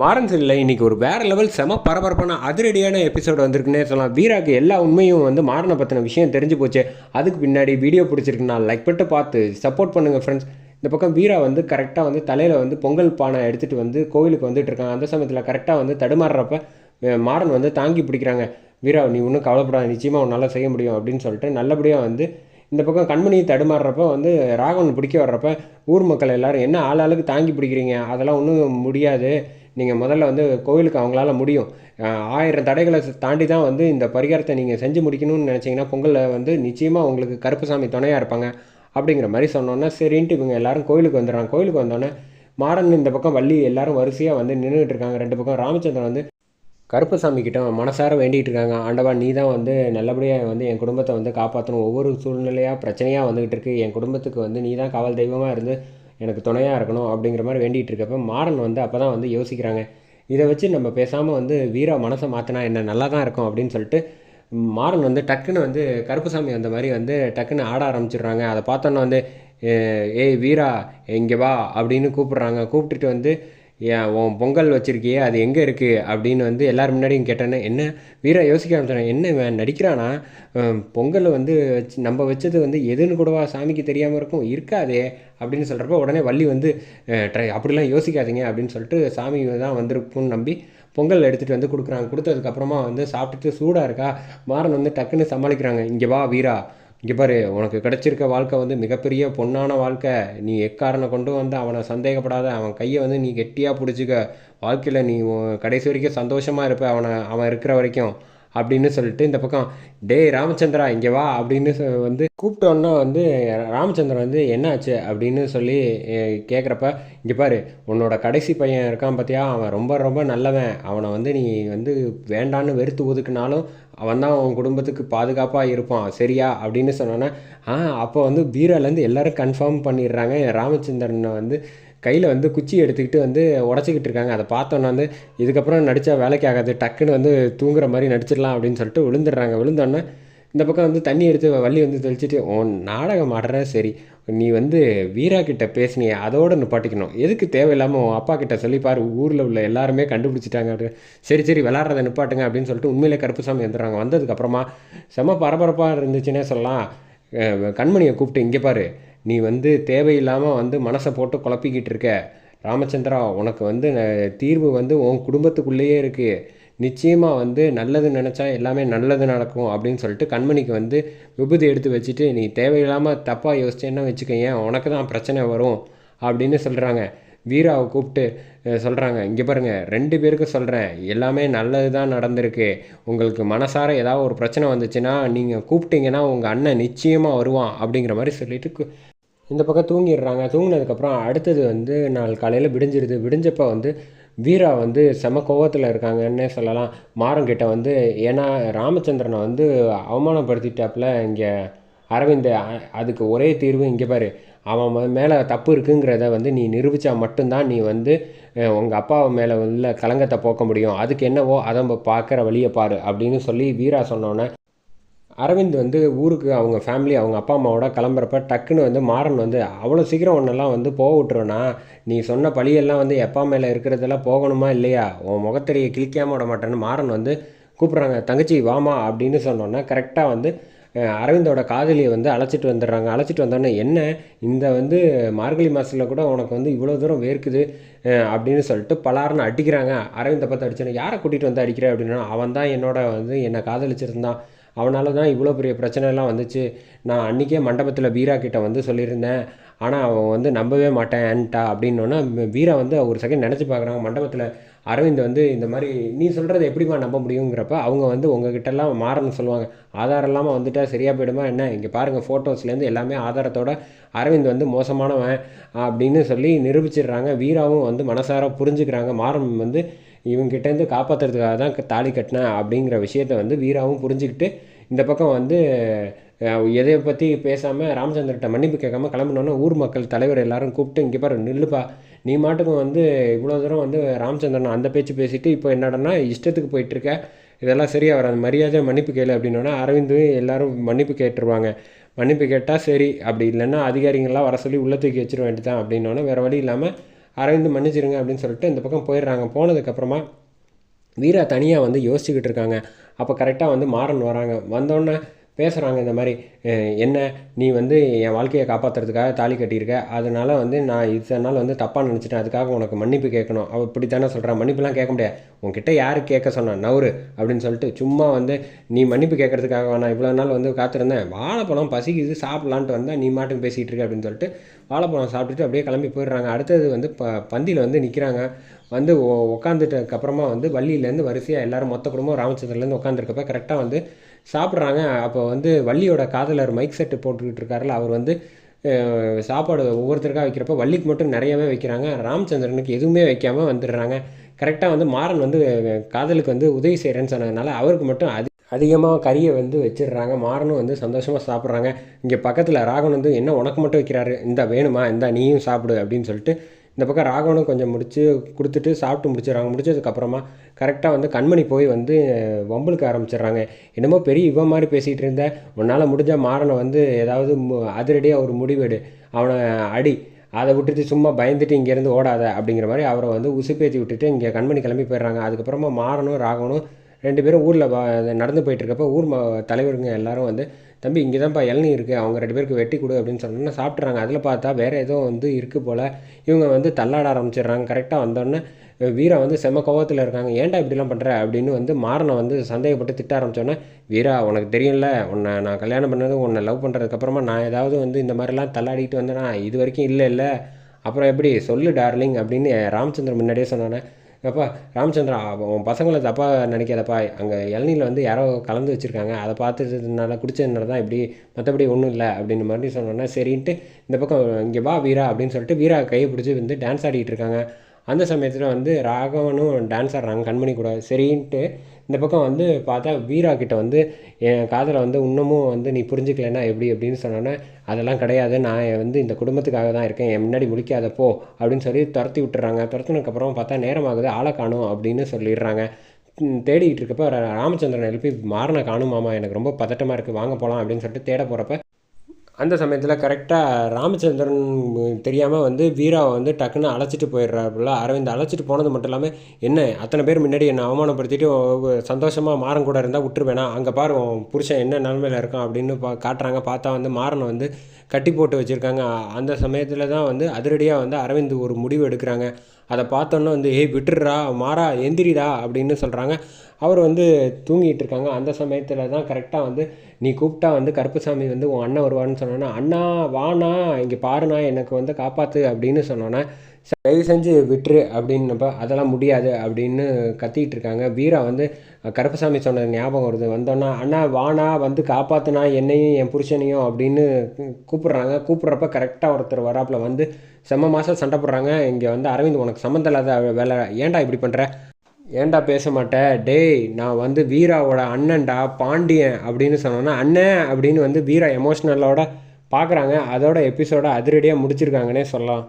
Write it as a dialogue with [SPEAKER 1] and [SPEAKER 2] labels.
[SPEAKER 1] மாறன் சில்ல இன்றைக்கி ஒரு வேறு லெவல் செம பரபரப்பான அதிரடியான எபிசோடு வந்திருக்குன்னே சொல்லலாம். வீராக்கு எல்லா உண்மையும் வந்து மாறனை பற்றின விஷயம் தெரிஞ்சு போச்சு. அதுக்கு பின்னாடி வீடியோ பிடிச்சிருக்குன்னா லைக் பண்ணிட்டு பார்த்து சப்போர்ட் பண்ணுங்கள் ஃப்ரெண்ட்ஸ் இந்த பக்கம் வீரா வந்து கரெக்டாக வந்து தலையில் வந்து பொங்கல் பானை எடுத்துகிட்டு வந்து கோவிலுக்கு வந்துட்டு இருக்காங்க அந்த சமயத்தில் கரெக்டாக வந்து தடுமாறுறப்ப மாறன் வந்து தாங்கி பிடிக்கிறாங்க. வீரா நீ ஒன்றும் கவலைப்படாத நிச்சயமாக உன்னால் செய்ய முடியும் அப்படின்னு சொல்லிட்டு நல்லபடியாக வந்து இந்த பக்கம் கண்மணியை தடுமாறுறப்ப வந்து ராகவன் பிடிக்க வர்றப்ப ஊர் மக்கள் எல்லோரும் என்ன ஆள் தாங்கி பிடிக்கிறீங்க? அதெல்லாம் ஒன்றும் முடியாது. நீங்கள் முதல்ல வந்து கோவிலுக்கு அவங்களால முடியும். ஆயிரம் தடைகளை தாண்டி தான் வந்து இந்த பரிகாரத்தை நீங்கள் செஞ்சு முடிக்கணும்னு நினச்சிங்கன்னா பொங்கலில் வந்து நிச்சயமாக உங்களுக்கு கருப்புசாமி துணையாக இருப்பாங்க. அப்படிங்கிற மாதிரி சொன்னோன்னே சரின்ட்டு இவங்க எல்லாரும் கோவிலுக்கு வந்துடுறாங்க. கோயிலுக்கு வந்தோடனே மாறன் இந்த பக்கம் வள்ளி எல்லாரும் வரிசையாக வந்து நின்றுட்டு இருக்காங்க. ரெண்டு பக்கம் ராமச்சந்திரன் வந்து கருப்பசாமி கிட்ட மனசார வேண்டிகிட்டு இருக்காங்க. ஆண்டவா நீ தான் வந்து நல்லபடியாக வந்து என் குடும்பத்தை வந்து காப்பாற்றணும் ஒவ்வொரு சூழ்நிலையாக பிரச்சனையாக வந்துக்கிட்டு இருக்கு. என் குடும்பத்துக்கு வந்து நீ தான் காவல் தெய்வமாக இருந்து எனக்கு துணையாக இருக்கணும் அப்படிங்கிற மாதிரி வேண்டிகிட்டு இருக்கப்ப மாறன் வந்து அப்போ தான் வந்து யோசிக்கிறாங்க. இதை வச்சு நம்ம பேசாமல் வந்து வீரா மனசை மாற்றினா என்ன? நல்லா தான் இருக்கும் அப்படின்னு சொல்லிட்டு மாறன் வந்து டக்குன்னு வந்து கருப்புசாமி அந்த மாதிரி வந்து டக்குன்னு ஆட ஆரம்பிச்சிடுறாங்க. அதை பார்த்தோன்னே வந்து ஏய் வீரா இங்கே வா அப்படின்னு கூப்பிட்றாங்க. கூப்பிட்டுட்டு வந்து ஏன் உன் பொங்கல் வச்சுருக்கியே அது எங்கே இருக்குது அப்படின்னு வந்து எல்லோரும் முன்னாடியும் கேட்டேன்னு என்ன? வீரா யோசிக்க ஆரம்பிச்சேன் என்ன இவன் நடிக்கிறானா? பொங்கல் வந்து வச்சு நம்ம வச்சது வந்து எதுன்னு கூடவா? சாமிக்கு தெரியாமல் இருக்கும் இருக்காதே. அப்படின்னு சொல்கிறப்ப உடனே வள்ளி வந்து ட்ரை அப்படிலாம் யோசிக்காதீங்க அப்படின்னு சொல்லிட்டு சாமி தான் வந்திருக்கும்னு நம்பி பொங்கல் எடுத்துகிட்டு வந்து கொடுக்குறாங்க. கொடுத்ததுக்கப்புறமா வந்து சாப்பிட்டுட்டு சூடாக இருக்கா? மாறன் வந்து டக்குன்னு சமாளிக்கிறாங்க இங்கே வா வீரா. இங்கே பாரு உனக்கு கிடச்சிருக்க வாழ்க்கை வந்து மிகப்பெரிய பொன்னான வாழ்க்கை. நீ எக்காரனை கொண்டு வந்து அவனை சந்தேகப்படாத அவன் கையை வந்து நீ கெட்டியாக பிடிச்சிக்க. வாழ்க்கையில் நீ உன் கடைசி வரைக்கும் சந்தோஷமாக இருப்ப அவனை அவன் இருக்கிற வரைக்கும். அப்படின்னு சொல்லிட்டு இந்த பக்கம் டேய் ராமச்சந்திரா இங்கே வா அப்படின்னு சொ- வந்து கூப்பிட்டோன்னா வந்து ராமச்சந்திரன் வந்து என்னாச்சு? அப்படின்னு சொல்லி கேட்குறப்ப இங்கே பாரு உன்னோட கடைசி பையன் இருக்கான் பார்த்தியா அவன் ரொம்ப ரொம்ப நல்லவன். அவனை வந்து நீ வந்து வேண்டான்னு வெறுத்து ஒதுக்குனாலும் அவன் தான் உன் குடும்பத்துக்கு பாதுகாப்பாக இருப்பான். சரியா? அப்படின்னு சொன்னோன்னே ஆ அப்போ வந்து பீராலேருந்து எல்லோரும் கன்ஃபார்ம் பண்ணிடுறாங்க. ராமச்சந்திரனை வந்து கையில் வந்து குச்சி எடுத்துக்கிட்டு வந்து உடச்சிக்கிட்டு இருக்காங்க. அதை பார்த்தோன்னே வந்து இதுக்கப்புறம் நடித்தா வேலைக்கு ஆகாது டக்குன்னு வந்து தூங்குற மாதிரி நடிச்சிடலாம் அப்படின்னு சொல்லிட்டு விழுந்துடுறாங்க. விழுந்தோடனே இந்த பக்கம் வந்து தண்ணி எடுத்து வள்ளி வந்து தெளிச்சிட்டு உன் நாடகம் ஆடுற சரி. நீ வந்து வீரா கிட்ட பேசினிய அதோடு நிப்பாட்டிக்கணும். எதுக்கு தேவையில்லாமல் உன் அப்பா கிட்ட சொல்லி பாரு ஊரில் உள்ள எல்லாருமே கண்டுபிடிச்சிட்டாங்க. அப்படின்னு சரி சரி விளாட்றத நிப்பாட்டுங்க அப்படின்னு சொல்லிட்டு உண்மையிலே கருப்புசாமி வந்துடுறாங்க வந்ததுக்கப்புறமா செம பரபரப்பாக இருந்துச்சுன்னே சொல்லலாம். கண்மணியை கூப்பிட்டு இங்கே பாரு நீ வந்து தேவையில்லாமல் வந்து மனசை போட்டு குழப்பிக்கிட்டு இருக்க. ராமச்சந்திரா உனக்கு வந்து தீர்வு வந்து உன் குடும்பத்துக்குள்ளேயே இருக்குது நிச்சயமாக வந்து நல்லது நினச்சா எல்லாமே நல்லது நடக்கும் அப்படின்னு சொல்லிட்டு கண்மணிக்கு வந்து விபூதி எடுத்து வச்சுட்டு நீ தேவையில்லாமல் தப்பாக யோசிச்சேன்னா வச்சுக்கோங்க உனக்கு தான் பிரச்சனை வரும் அப்படின்னு சொல்கிறாங்க வீராவை கூப்பிட்டு சொல்கிறாங்க இங்கே பாருங்கள் ரெண்டு பேருக்கு சொல்கிறேன் எல்லாமே நல்லது தான் நடந்திருக்கு. உங்களுக்கு மனசார ஏதாவது ஒரு பிரச்சனை வந்துச்சுன்னா நீங்கள் கூப்பிட்டீங்கன்னா உங்கள் அண்ணன் நிச்சயமாக வருவான் அப்படிங்கிற மாதிரி சொல்லிட்டு இந்த பக்கம் தூங்கிடுறாங்க. தூங்கினதுக்கப்புறம் அடுத்தது வந்து நாள் காலையில் விடிஞ்சிருது. விடிஞ்சப்போ வந்து வீரா வந்து செம கோவத்தில் இருக்காங்கன்னே சொல்லலாம். மாறங்கிட்ட வந்து ஏன்னா ராமச்சந்திரனை வந்து அவமானப்படுத்திட்டாப்புல இங்கே அரவிந்த். அதுக்கு ஒரே தீர்வு இங்கே பாரு. அவன் மேலே தப்பு இருக்குங்கிறத வந்து நீ நிரூபித்தா மட்டும்தான் நீ வந்து உங்கள் அப்பாவை மேலே உள்ள கலங்கத்தை போக்க முடியும். அதுக்கு என்னவோ அதை பார்க்குற வழியை பாரு அப்படின்னு சொல்லி வீரா சொன்னோன்னே அரவிந்த் வந்து ஊருக்கு அவங்க ஃபேமிலி அவங்க அப்பா அம்மாவோட கிளம்புறப்ப டக்குன்னு வந்து மாறன் வந்து அவ்வளோ சீக்கிரம் ஒன்றெல்லாம் வந்து போக விட்டுருவேனா நீ சொன்ன பழியெல்லாம் வந்து எப்பா மேலே இருக்கிறதெல்லாம் போகணுமா இல்லையா? உன் முகத்தறியை கிழிக்காமல் விட மாட்டேன்னு மாறன் வந்து கூப்பிட்றாங்க. தங்கச்சி வாமா அப்படின்னு சொன்னோன்னா கரெக்டாக வந்து அரவிந்தோட காதலியை வந்து அழைச்சிட்டு வந்துடுறாங்க. அழைச்சிட்டு வந்தோடனே என்ன? இந்த வந்து மார்கழி மாதத்தில் கூட உனக்கு வந்து இவ்வளோ தூரம் வேர்க்குது அப்படின்னு சொல்லிட்டு பலாருன்னு அடிக்கிறாங்க. அரவிந்தை பார்த்து அடிச்சோன்னே யாரை கூட்டிகிட்டு வந்து அடிக்கிற? அப்படின்னா அவன் தான் என்னோட வந்து என்னை காதலிச்சிருந்தான். அவனால் தான் இவ்வளோ பெரிய பிரச்சனைலாம் வந்துச்சு. நான் அன்றைக்கே மண்டபத்தில் வீரா கிட்ட வந்து சொல்லியிருந்தேன். ஆனால் அவன் வந்து நம்பவே மாட்டேன்ட்டா அப்படின்னோன்னா வீரா வந்து ஒரு செகண்ட் நினச்சி பார்க்குறாங்க. மண்டபத்தில் அரவிந்த் வந்து இந்த மாதிரி நீ சொல்கிறத எப்படிம்மா நம்ப முடியுங்கிறப்ப அவங்க வந்து உங்ககிட்டலாம் மாறன்னு சொல்லுவாங்க. ஆதாரம் இல்லாமல் வந்துட்டால் சரியாக போயிடுமா என்ன? இங்கே பாருங்கள் ஃபோட்டோஸ்லேருந்து எல்லாமே ஆதாரத்தோட அரவிந்த் வந்து மோசமானவன் அப்படின்னு சொல்லி நிரூபிச்சிடுறாங்க. வீராவும் வந்து மனசார புரிஞ்சுக்கிறாங்க. மாறன் வந்து இவங்கிட்டேருந்து காப்பாற்றுறதுக்காக தான் தாலி கட்டினேன் அப்படிங்கிற விஷயத்த வந்து வீராவும் புரிஞ்சுக்கிட்டு இந்த பக்கம் வந்து எதை பற்றி பேசாமல் ராமச்சந்திரட்ட மன்னிப்பு கேட்காம கிளம்பினோன்னா ஊர் மக்கள் தலைவர் எல்லாரும் கூப்பிட்டு இங்கே பாரு நில்லுப்பா. நீ மாட்டுக்கும் வந்து இவ்வளோ தூரம் வந்து ராமச்சந்திரன் அந்த பேச்சு பேசிட்டு இப்போ என்னடனா இஷ்டத்துக்கு போயிட்டுருக்க? இதெல்லாம் சரியாக வராது. மரியாதை மன்னிப்பு கேளு அப்படின்னோன்னா அரவிந்து எல்லாரும் மன்னிப்பு கேட்டுருவாங்க. மன்னிப்பு கேட்டால் சரி. அப்படி இல்லைன்னா அதிகாரிங்கள்லாம் வர சொல்லி உள்ள தூக்கி வச்சிட வேண்டியதான் அப்படின்னோடனே வேறு வழி இல்லாமல் அரவிந்த் மன்னிச்சிருங்க அப்படின்னு சொல்லிட்டு இந்த பக்கம் போயிடுறாங்க. போனதுக்கப்புறமா வீரா தனியாக வந்து யோசிச்சுக்கிட்டு இருக்காங்க. அப்போ கரெக்டாக வந்து மாறன் வராங்க. வந்தோடனே பேசுகிறாங்க இந்த மாதிரி என்ன? நீ வந்து என் வாழ்க்கையை காப்பாற்றுறதுக்காக தாலி கட்டியிருக்க. அதனால் வந்து நான் இத்தனை நாள் வந்து தப்பாக நினச்சிட்டேன். அதுக்காக உனக்கு மன்னிப்பு கேட்கணும். அவள் இப்படி தானே சொல்கிறான் மன்னிப்புலாம் கேட்க முடியாது. உன்கிட்ட யார் கேட்க சொன்னான் நவுரு அப்படின்னு சொல்லிட்டு சும்மா வந்து நீ மன்னிப்பு கேட்கறதுக்காக நான் இவ்வளோ நாள் வந்து காத்திருந்தேன். வாழைப்பழம் பசிக்குது. சாப்பிட்லான்ட்டு வந்தால் நீ மாட்டுக்கு பேசிகிட்டு இருக்க. அப்படின்னு சொல்லிட்டு வாழைப்பழம் சாப்பிட்டுட்டு அப்படியே கிளம்பி போயிடுறாங்க. அடுத்தது வந்து ப பந்தியில் வந்து நிற்கிறாங்க வந்து உட்காந்துட்டதுக்கு அப்புறமா வந்து வள்ளியிலேருந்து வரிசையாக எல்லாரும் மொத்த குடும்பம் ராமச்சந்திரன்லேருந்து உட்காந்துருக்கப்ப கரெக்டாக வந்து சாப்பிட்றாங்க. அப்போ வந்து வள்ளியோட காதலர் மைக் செட்டு போட்டுக்கிட்டு இருக்காருல அவர் வந்து சாப்பாடு ஒவ்வொருத்தருக்காக வைக்கிறப்ப வள்ளிக்கு மட்டும் நிறையவே வைக்கிறாங்க. ராமச்சந்திரனுக்கு எதுவுமே வைக்காமல் வந்துடுறாங்க. கரெக்டாக வந்து மாறன் வந்து காதலுக்கு வந்து உதவி செய்கிறேன்னு சொன்னதுனால அவருக்கு மட்டும் அதி அதிகமாக கறியை வந்து வச்சிடுறாங்க. மாறனும் வந்து சந்தோஷமாக சாப்பிட்றாங்க. இங்கே பக்கத்தில் ராகவன் வந்து என்ன உனக்கு மட்டும் வைக்கிறாரு? இந்த வேணுமா? இந்த நீயும் சாப்பிடு அப்படின்னு சொல்லிட்டு இந்த பக்கம் ராகவனும் கொஞ்சம் முடித்து கொடுத்துட்டு சாப்பிட்டு முடிச்சிடுறாங்க. முடிச்சதுக்கப்புறமா கரெக்டாக வந்து கண்மணி போய் வந்து வம்பளுக்கு ஆரம்பிச்சிடுறாங்க. என்னமோ பெரிய இவன் மாதிரி பேசிகிட்டு இருந்த. உன்னால் முடிஞ்ச மாறனை வந்து ஏதாவது மு- அதிரடியாக ஒரு முடிவெடு. அவனை அடி. அதை விட்டுட்டு சும்மா பயந்துட்டு இங்கேருந்து ஓடாத அப்படிங்கிற மாதிரி அவரை வந்து உசுப்பேற்றி விட்டுட்டு இங்கே கண்மணி கிளம்பி போயிடுறாங்க. அதுக்கப்புறமா மாறனும் ராகவனும் ரெண்டு பேரும் ஊரில் நடந்து போயிட்டுருக்கப்போ ஊர் ம தலைவருங்க எல்லாரும் வந்து தம்பி இங்கே தான்ப்பா இளநீ இருக்குது அவங்க ரெண்டு பேருக்கு வெட்டி கொடு அப்படின்னு சொன்னோன்னா சாப்பிட்றாங்க அதில் பார்த்தா வேறு ஏதோ வந்து இருக்குது போல். இவங்க வந்து தள்ளாட ஆரம்பிச்சிடுறாங்க. கரெக்டாக வந்தோடனே வீரா வந்து செம கோவத்தில் இருக்காங்க. ஏன்டா இப்படிலாம் பண்ணுற அப்படின்னு வந்து மாறனை வந்து சந்தேகப்பட்டு திட்ட ஆரம்பிச்சோன்னே வீரா உனக்கு தெரியும்ல உன்னை நான் கல்யாணம் பண்ணது உன்னை லவ் பண்ணுறதுக்கப்புறமா நான் ஏதாவது வந்து இந்த மாதிரிலாம் தள்ளாடிட்டு வந்தேனா இது வரைக்கும் இல்லை இல்லை. அப்புறம் எப்படி? சொல்லு டார்லிங் அப்படின்னு ராமச்சந்திரன் முன்னாடியே சொன்னானே அப்பா ராமச்சந்திரா உன் பசங்களை தப்பாக நினைக்காதப்பா. அங்கே இளநீரில் வந்து யாரோ கலந்து வச்சுருக்காங்க. அதை பார்த்துட்டதுனால குடிச்சதுனால தான் இப்படி மற்றபடி ஒன்றும் இல்லை அப்படின்னு மறுபடியும் சொன்னோன்னா சரின்ட்டு இந்த பக்கம் இங்கே வா வீரா அப்படின்னு சொல்லிட்டு வீரா கையை பிடிச்சி வந்து டான்ஸ் ஆடிட்டு இருக்காங்க. அந்த சமயத்தில் வந்து ராகவனும் டான்ஸ் ஆடுறாங்க கண்மணி கூட. சரின்ட்டு இந்த பக்கம் வந்து பார்த்தா வீரா கிட்ட வந்து என் காதலை வந்து இன்னமும் வந்து நீ புரிஞ்சுக்கலன்னா எப்படி? அப்படின்னு சொன்னோன்னே அதெல்லாம் கிடையாது. நான் வந்து இந்த குடும்பத்துக்காக தான் இருக்கேன். என் முன்னாடி முழிக்காத போ. அப்படின்னு சொல்லி துரத்தி விட்டுறாங்க. துரத்துனதுக்கப்புறம் பார்த்தா நேரமாகுது. ஆளை காணும் அப்படின்னு சொல்லிடுறாங்க. தேடிக்கிட்டு இருக்கப்போ இருக்கப்ப ராமச்சந்திரன் எழுப்பி மாறின காணும் மாமா. எனக்கு ரொம்ப பதட்டமாக இருக்குது வாங்க போகலாம் அப்படின்னு சொல்லிட்டு தேட போகிறப்ப அந்த சமயத்தில் கரெக்டாக ராமச்சந்திரன் தெரியாமல் வந்து வீராவை வந்து டக்குன்னு அழைச்சிட்டு போயிடுறாப்புல. அரவிந்த் அழைச்சிட்டு போனது மட்டும் இல்லாமல் என்ன அத்தனை பேர் முன்னாடி என்னை அவமானப்படுத்திட்டு சந்தோஷமாக மாறன் கூட இருந்தால் விட்டுருவேனா? அங்கே பாரு புருஷன் என்ன நிலமையில் இருக்கான் அப்படின்னு பா காட்டுறாங்க. பார்த்தா வந்து மாறனை வந்து கட்டி போட்டு வச்சுருக்காங்க. அந்த சமயத்தில் தான் வந்து அதிரடியாக வந்து அரவிந்த் ஒரு முடிவு எடுக்கிறாங்க. அதை பார்த்தோன்னே வந்து ஏய் விட்டுடுறா மாறா எந்திரிடா அப்படின்னு சொல்கிறாங்க அவர் வந்து தூங்கிட்டு இருக்காங்க. அந்த சமயத்தில் தான் கரெக்டாக வந்து நீ கூப்பிட்டா வந்து கருப்புசாமி வந்து உன் அண்ணன் வருவான்னு சொன்னோன்னா அண்ணா வாண்ணா இங்கே பாருண்ணா எனக்கு வந்து காப்பாற்று அப்படின்னு சொன்னோன்னே தயவு செஞ்சு விட்டுரு அப்படின்னப்ப அதெல்லாம் முடியாது அப்படின்னு கத்திட்டு இருக்காங்க வீரா வந்து கருப்பசாமி சொன்னது ஞாபகம் வருது. வந்தோன்னா அண்ணா வாண்ணா வந்து காப்பாற்றுனா என்னையும் என் புருஷனையும் அப்படின்னு கூப்பிடுறாங்க. கூப்பிட்றப்ப கரெக்டாக ஒருத்தர் வராப்புல வந்து செம்ம மாதம் சண்டை போடுறாங்க. இங்கே வந்து அரவிந்த் உனக்கு சம்மந்தம் இல்லாத வேலை. ஏன்டா இப்படி பண்ணுற ஏன்டா பேச மாட்டேன் டேய் நான் வந்து வீராவோட அண்ணன்டா பாண்டியன் அப்படின்னு சொன்னோன்னா அண்ணன் அப்படின்னு வந்து வீரா எமோஷ்னலோட பார்க்குறாங்க அதோட எபிசோட அதிரடியாக முடிச்சிருக்காங்கன்னே சொல்லலாம்.